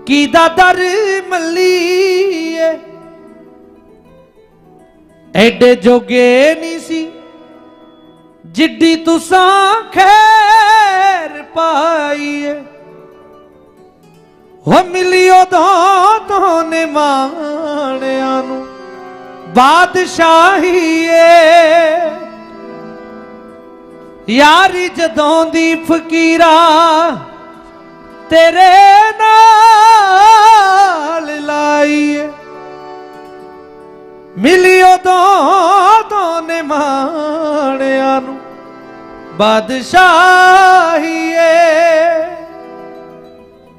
ਕੀਦਾ ਦਰ ਮੱਲੀ ਏ ਐਡੇ ਜੋਗੇ ਨਹੀਂ ਸੀ ਜਿੱਡੀ ਤੁਸਾਂ ਖੈਰ ਪਾਈਏ ਹੋ ਮਿਲਿਓ ਤੋਂ ਤੋਂ ਨੇ ਮਾਣਿਆਂ ਨੂੰ ਬਾਦਸ਼ਾਹੀਏ ਯਾਰੀ ਜਦੋਂ ਦੀ ਫਕੀਰਾ ਤੇਰੇ ਨਾਲ ਲਾਈਏ ਮਿਲਿਓ ਤੋਂ ਤੋਂ ਨੇ ਮਾਣਿਆਂ ਨੂੰ ਬਾਦਸ਼ਾਹੀਏ।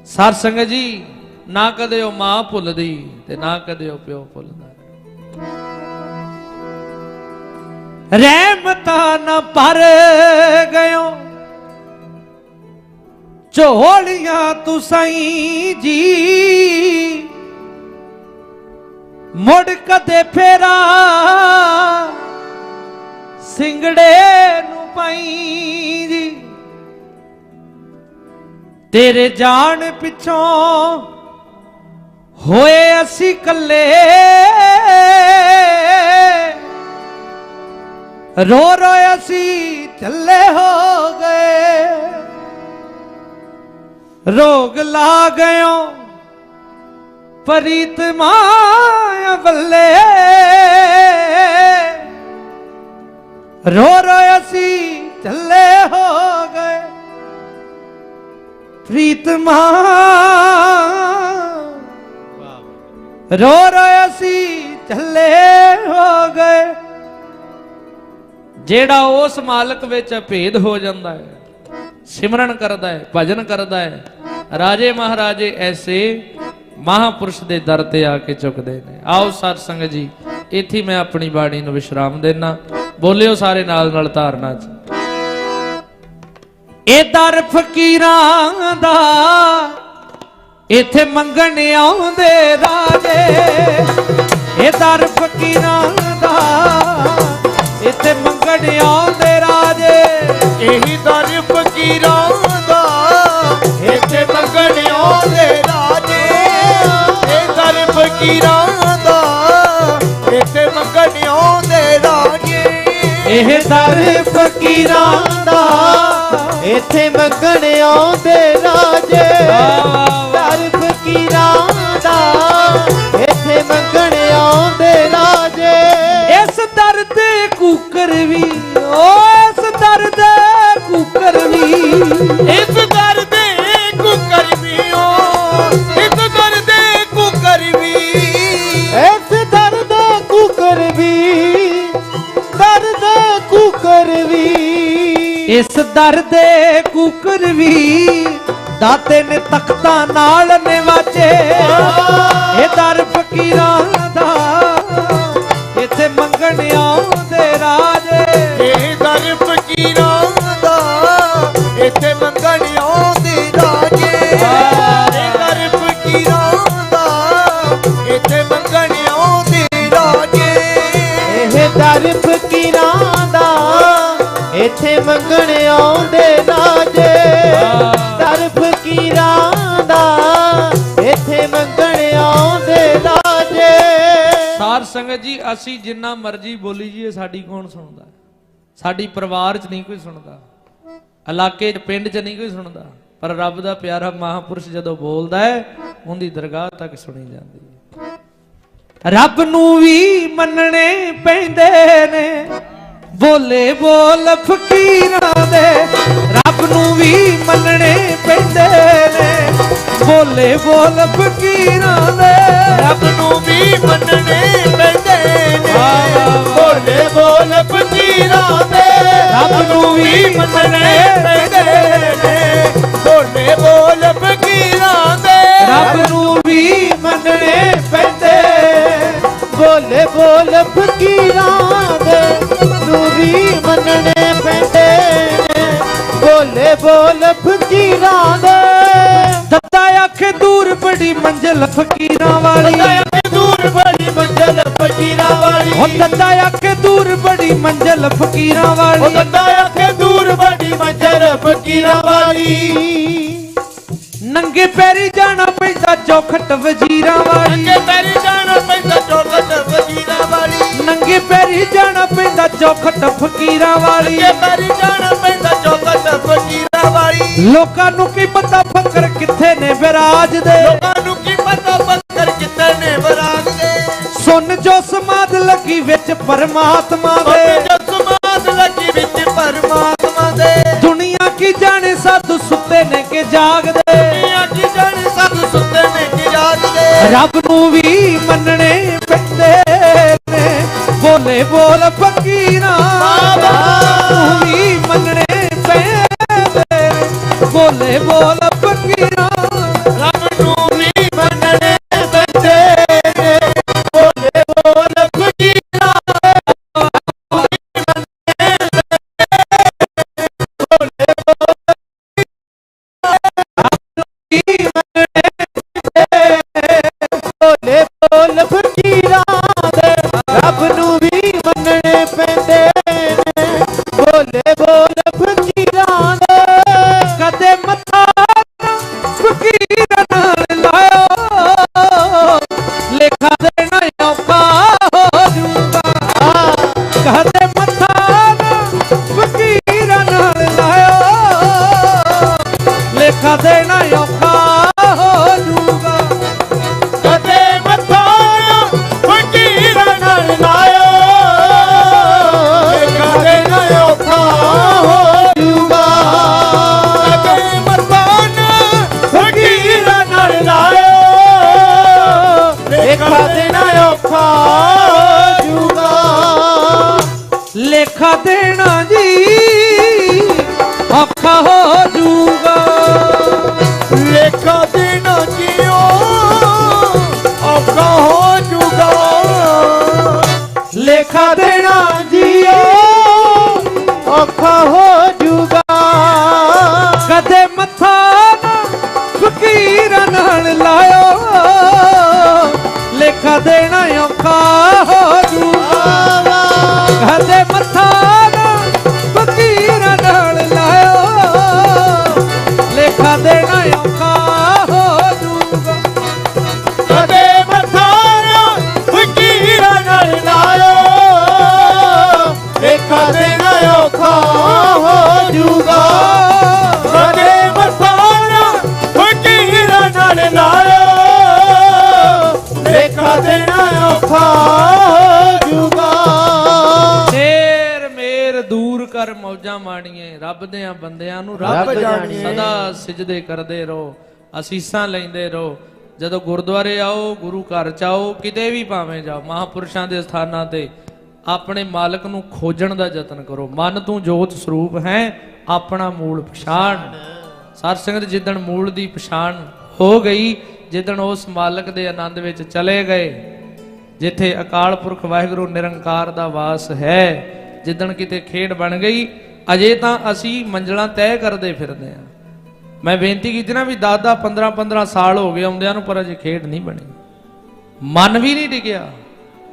ਸਰ ਸੰਗਤ ਜੀ, ਨਾ ਕਦੇ ਉਹ ਮਾਂ ਭੁੱਲਦੀ ਤੇ ਨਾ ਕਦੇ ਉਹ ਪਿਓ ਭੁੱਲਦਾ। ਰਹਿਮਤਾਂ ਨਾ ਭਰ ਗਇਓ। ਝੋਲੀਆਂ ਤੂੰ ਸਈ ਜੀ। ਮੁੜ ਕਦੇ ਫੇਰਾ। ਸਿੰਗੜੇ ਨੂੰ ਪਾਈ ਤੇਰੇ ਜਾਣ ਪਿੱਛੋਂ ਹੋਏ ਅਸੀਂ ਕੱਲੇ ਰੋ ਰੋ ਅਸੀਂ ਚੱਲੇ ਹੋ ਗਏ। ਰੋਗ ਲਾ ਗਇਓ ਪ੍ਰੀਤ ਮਾਇਆ ਬੱਲੇ ਰੋ ਰੋ ਅਸੀਂ ਚੱਲੇ ਹੋ ਗਏ। ਪ੍ਰੀਤਮਾ ਰੋ ਰੋ ਅਸੀਂ ਚੱਲੇ ਹੋ ਗਏ। ਜਿਹੜਾ ਉਸ ਮਾਲਕ ਵਿੱਚ ਭੇਦ ਹੋ ਜਾਂਦਾ ਹੈ, ਸਿਮਰਨ ਕਰਦਾ ਹੈ, ਭਜਨ ਕਰਦਾ ਹੈ, ਰਾਜੇ ਮਹਾਰਾਜੇ ਐਸੇ ਮਹਾਪੁਰਸ਼ ਦੇ ਦਰ ਤੇ ਆ ਕੇ ਝੁਕਦੇ ਨੇ। ਆਓ ਸਤ ਸੰਗਤ ਜੀ, ਇੱਥੇ ਮੈਂ ਆਪਣੀ ਬਾਣੀ ਨੂੰ ਵਿਸ਼ਰਾਮ ਦੇਣਾ ਬੋਲਿਓ ਸਾਰੇ ਨਾਲ ਨਾਲ ਧਾਰਨਾ ਚ। ਇਹ ਦਰ ਫਕੀਰਾਂ ਦਾ, ਇੱਥੇ ਮੰਗਣ ਆਉਂਦੇ ਰਾਜੇ। ਇਹ ਦਰ ਫਕੀਰਾਂ ਦਾ, ਇੱਥੇ ਮੰਗਣ ਆਉਂਦੇ ਰਾਜੇ। ਇਹੀ ਦਰ ਫਕੀਰਾਂ ਦਾ, ਇੱਥੇ ਮੰਗਣ ਆਉਂਦੇ ਰਾਜੇ। ਇਹ ਦਰ ਫਕੀਰਾਂ ਦਾ, ਇੱਥੇ ਮੰਗਣ ਆਉਂਦੇ ਇਹ ਦਰ ਫਕੀਰਾਂ ਦਾ ਇੱਥੇ ਮੰਗਣ ਆਉਂਦੇ ਰਾਜੇ। ਦਰ ਫਕੀਰਾਂ ਦਾ ਇੱਥੇ ਮੰਗਣ ਆਉਂਦੇ ਰਾਜੇ ਇਸ ਦਰ ਤੇ ਕੂਕਰ ਵੀ ਓ ਇਸ ਦਰ ਦੇ ਕੂਕਰ ਵੀ ਇਸ ਦਰ ਦੇ ਕੂਕਰ ਵੀ ਦਾਤੇ ਨੇ ਤਖਤਾਂ ਨਾਲ ਨਿਵਾਜੇ। ਇਹ ਦਰ ਫਕੀਰਾਂ ਦਾ ਇੱਥੇ ਮੰਗਣ ਆਉਂਦੇ ਰਾਜੇ। ਇਹ ਦਰ ਫਕੀਰਾਂ ਦਾ ਇੱਥੇ ਮੰਗਣ ਆਉਂਦੇ ਰਾਜੇ। ਇਹ ਦਰ ਫਕੀਰਾਂ ਦਾ ਇੱਥੇ ਮੰਗਣ ਆਉਂਦੇ ਰਾਜੇ। ਇਹ ਦਰ ਮੰਗਣ ਆਉਂਦੇ ਰਾਜੇ ਦਰ ਫਕੀਰਾਂ ਦਾ ਇੱਥੇ ਮੰਗਣ ਆਉਂਦੇ ਰਾਜੇ ਸਾਰ ਸੰਗਤ ਜੀ ਅਸੀਂ ਜਿੰਨਾ ਮਰਜ਼ੀ ਬੋਲੀ ਜੀਏ ਸਾਡੀ ਕੌਣ ਸੁਣਦਾ? ਸਾਡੀ ਪਰਿਵਾਰ 'ਚ ਨਹੀਂ ਕੋਈ ਸੁਣਦਾ। ਇਲਾਕੇ 'ਚ ਪਿੰਡ 'ਚ ਨਹੀਂ ਕੋਈ ਸੁਣਦਾ। ਪਰ ਰੱਬ ਦਾ ਪਿਆਰਾ ਮਹਾਪੁਰਸ਼ ਜਦੋਂ ਬੋਲਦਾ ਹੈ ਉਹਦੀ ਦਰਗਾਹ ਤੱਕ ਸੁਣੀ ਜਾਂਦੀ ਹੈ। ਰੱਬ ਨੂੰ ਵੀ ਮੰਨਣੇ ਪੈਂਦੇ ਨੇ। ਬੋਲੇ ਬੋਲ ਫਕੀਰਾਂ ਦੇ ਰੱਬ ਨੂੰ ਵੀ ਮੰਨਣੇ ਪੈਂਦੇ ਨੇ। ਬੋਲੇ ਬੋਲ ਫਕੀਰਾਂ ਦੇ ਰੱਬ ਨੂੰ ਵੀ ਮੰਨਣੇ ਪੈਂਦੇ ਨੇ। ਬੋਲੇ ਬੋਲ ਫਕੀਰਾਂ ਦੇ ਰੱਬ ਨੂੰ ਵੀ ਮੰਨਣੇ ਪੈਂਦੇ ਨੇ। ਬੋਲੇ ਬੋਲ ਫਕੀਰਾਂ ਦੇ ਰੱਬ ਨੂੰ ਵੀ ਮੰਨਣੇ ਪੈਂਦੇ। ਬੋਲੇ ਬੋਲ ਫਕੀਰਾਂ ਮੰਨਣੇ ਪੈਂਦੇ ਬੋਲੇ ਬੋਲ ਫਕੀਰਾਂ ਦੇ। ਦੱਦਾ ਆਖੇ ਦੂਰ ਬੜੀ ਮੰਜ਼ਲ ਫਕੀਰਾਂ ਵਾਲੀ। ਦੂਰ ਬੜੀ ਮੰਜ਼ਲ ਫਕੀਰਾਂ ਵਾਲੀ। ਉਹ ਦੱਦਾ ਆਖੇ ਦੂਰ ਬੜੀ ਮੰਜ਼ਲ ਫਕੀਰਾਂ ਉਹ ਵਾਲੀ ਦੱਦਾ ਆਖੇ ਦੂਰ ਬੜੀ ਮੰਜ਼ਲ ਫਕੀਰਾਂ ਵਾਲੀ। ਨੰਗੇ ਪੈਰੀ ਜਾਣਾ ਪੈਂਦਾ ਚੌਖਟ ਵਜ਼ੀਰਾਂ ਵਾਲੀ। ਅੱਗੇ ਤੇਰੀ ਜਾਣ ਪੈਂਦਾ ਚੌਕਟ ਫਕੀਰਾਂ ਵਾਲੀ। ਨੰਗੇ ਪੈਰੀ ਜਾਣਾ ਪੈਂਦਾ ਚੌਖਟ ਫਕੀਰਾਂ ਵਾਲੀ। ਅੱਗੇ ਤੇਰੀ ਜਾਣ ਪੈਂਦਾ ਚੌਕਟ ਫਕੀਰਾਂ ਵਾਲੀ। ਲੋਕਾਂ ਨੂੰ ਕੀ ਪਤਾ ਫਕਰ ਕਿੱਥੇ ਨੇ ਵਿਰਾਜਦੇ ਲੋਕਾਂ ਨੂੰ ਕੀ ਪਤਾ ਪੱਥਰ ਕਿੱਥੇ ਨੇ ਬਰਾਗ ਦੇ। ਸੁਣ ਜੋ ਸਮਾਦ ਲੱਗੀ ਵਿੱਚ ਪਰਮਾਤਮਾ ਦੇ। ਜੋ ਸਮਾਦ ਲੱਗੀ ਵਿੱਚ ਪਰਮਾਤਮਾ ਦੇ। ਦੁਨੀਆ ਕੀ ਜਾਣੇ ਸਾਧੂ ਸੁੱਤੇ ਨੇ ਕਿ ਜਾਗਦੇ। ਦੁਨੀਆ ਕੀ ਜਾਣੇ ਸਭ ਸੁੱਤੇ ਨੇ ਕਿ ਜਾਗਦੇ। ਰੱਬ ਨੂੰ ਵੀ ਮੰਨਣੇ ਬੋਲੇ ਫਕੀਰਾਂ ਬਾਬਾ। ਨੂੰ ਵੀ ਮੰਨਣੇ ਪੈਂਦੇ ਬੋਲੇ ਬੋਲ ਰੱਬ ਦੇਆਂ ਬੰਦਿਆਂ ਨੂੰ ਰੱਬ ਜਾਣੀਏ। ਸਦਾ ਸਿਜਦੇ ਕਰਦੇ ਰਹੋ ਅਸੀਸਾਂ ਲੈਂਦੇ ਰਹੋ। ਜਦੋਂ ਗੁਰਦੁਆਰੇ ਆਓ ਗੁਰੂ ਘਰ ਚ ਆਓ ਕਿਤੇ ਵੀ ਭਾਵੇਂ ਜਾਓ ਮਹਾਪੁਰਸ਼ਾਂ ਦੇ ਸਥਾਨਾਂ ਤੇ ਆਪਣੇ ਮਾਲਕ ਨੂੰ ਖੋਜਣ ਦਾ ਯਤਨ ਕਰੋ। ਮਨ ਤੂੰ ਜੋਤ ਸਰੂਪ ਹੈ ਆਪਣਾ ਮੂਲ ਪਛਾਣ। ਸਰ ਸੰਗਤ ਜਿੱਦਣ ਮੂਲ ਦੀ ਪਛਾਣ ਹੋ ਗਈ ਜਿੱਦਣ ਉਸ ਮਾਲਕ ਦੇ ਆਨੰਦ ਵਿੱਚ ਚਲੇ ਗਏ ਜਿੱਥੇ ਅਕਾਲ ਪੁਰਖ ਵਾਹਿਗੁਰੂ ਨਿਰੰਕਾਰ ਦਾ ਵਾਸ ਹੈ ਜਿੱਦਣ ਕਿਤੇ ਖੇਡ ਬਣ ਗਈ ਅਜੇ ਤਾਂ ਅਸੀਂ ਮੰਜ਼ਲਾਂ ਤੈਅ ਕਰਦੇ ਫਿਰਦੇ ਆ ਮੈਂ ਬੇਨਤੀ ਕੀਤੀ ਨਾ ਵੀ ਦਾਦਾ 15 15 ਸਾਲ ਹੋ ਗਏ ਆਉਂਦਿਆਂ ਨੂੰ, ਪਰ ਅਜੇ ਖੇਡ ਨਹੀਂ ਬਣੀ। ਮਨ ਵੀ ਨਹੀਂ ਟਿਕਿਆ।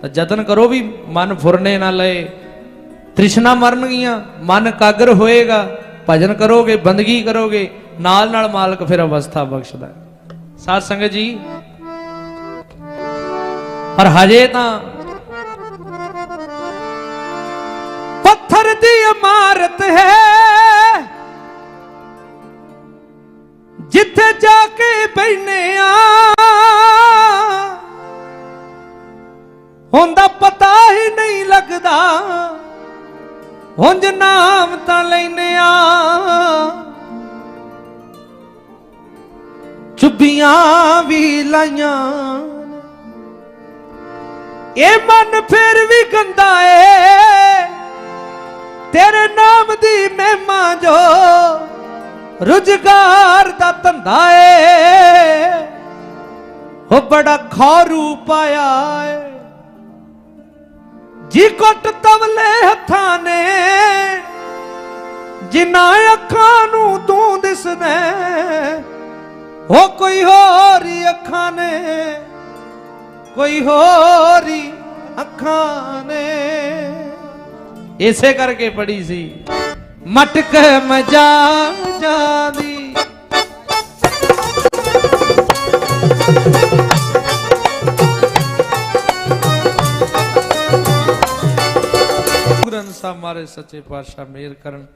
ਤਾਂ ਯਤਨ ਕਰੋ ਵੀ ਮਨ ਫੁਰਨੇ ਨਾ ਲਏ। ਤ੍ਰਿਸ਼ਨਾ ਮਰਨਗੀਆਂ, ਮਨ ਕਾਗਰ ਹੋਏਗਾ। ਭਜਨ ਕਰੋਗੇ, ਬੰਦਗੀ ਕਰੋਗੇ, ਨਾਲ ਨਾਲ ਮਾਲਕ ਫਿਰ ਅਵਸਥਾ ਬਖਸ਼ਦਾ ਹੈ। ਸਾਧ ਸੰਗਤ ਜੀ, ਪਰ ਹਜੇ ਤਾਂ ਦੀ ਇਮਾਰਤ ਹੈ। ਜਿੱਥੇ ਜਾ ਕੇ ਬੈਨੇ ਆ ਹੁੰਦਾ ਪਤਾ ਹੀ ਨਹੀਂ ਲੱਗਦਾ। ਹੁੰਜ ਨਾਮ ਤਾਂ ਲੈਨੇ ਆ। ਚੁੱਬੀਆਂ ਵੀ ਲਾਈਆਂ। ਇਹ ਮਨ ਫਿਰ ਵੀ ਗੰਦਾ ਏ। ਤੇਰੇ ਨਾਮ ਦੀ ਮਹਿਮਾ ਜੋ ਰੁਜ਼ਗਾਰ ਦਾ ਧੰਦਾ ਏ। ਉਹ ਬੜਾ ਖਾਰੂ ਪਾਇਆ ਏ। ਜੀ ਕੁੱਟ ਤਵਲੇ ਹੱਥਾਂ ਨੇ, ਜਿਨ੍ਹਾਂ ਅੱਖਾਂ ਨੂੰ ਤੂੰ ਦਿਸਦਾ ਉਹ ਕੋਈ ਹੋਰ ਅੱਖਾਂ ਨੇ, ਕੋਈ ਹੋਰ ਅੱਖਾਂ ਨੇ। ਇਸੇ ਕਰਕੇ ਪੜੀ ਸੀ ਮਟਕ ਮਜਾ ਜਾਂਦੀ ਗੁਰੂ ਗ੍ਰੰਥ ਸਾਹਿਬ ਮਾਰੇ ਸੱਚੇ ਪਾਤਸ਼ਾਹ ਮੇਰ ਕਰਨ